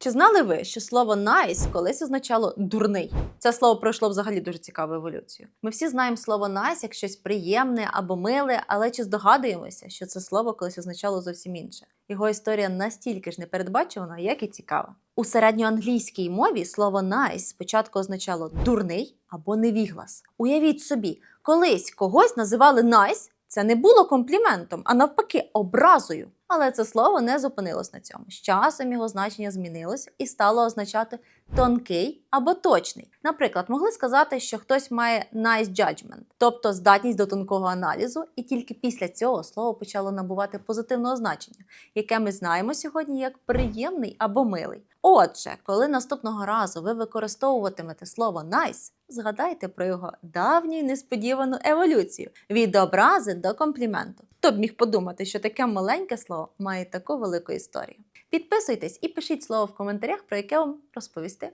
Чи знали ви, що слово nice колись означало дурний? Це слово пройшло взагалі дуже цікаву еволюцію. Ми всі знаємо слово nice як щось приємне або миле, але чи здогадуємося, що це слово колись означало зовсім інше? Його історія настільки ж непередбачувана, як і цікава. У середньоанглійській мові слово nice спочатку означало дурний або невіглас. Уявіть собі, колись когось називали nice, це не було компліментом, а навпаки, образою. Але це слово не зупинилось на цьому. З часом його значення змінилося і стало означати тонкий або точний. Наприклад, могли сказати, що хтось має nice judgment, тобто здатність до тонкого аналізу, і тільки після цього слово почало набувати позитивного значення, яке ми знаємо сьогодні як приємний або милий. Отже, коли наступного разу ви використовуватимете слово nice, згадайте про його давню і несподівану еволюцію від образи до компліменту. Хто б міг подумати, що таке маленьке слово має таку велику історію? Підписуйтесь і пишіть слово в коментарях, про яке вам розповісти.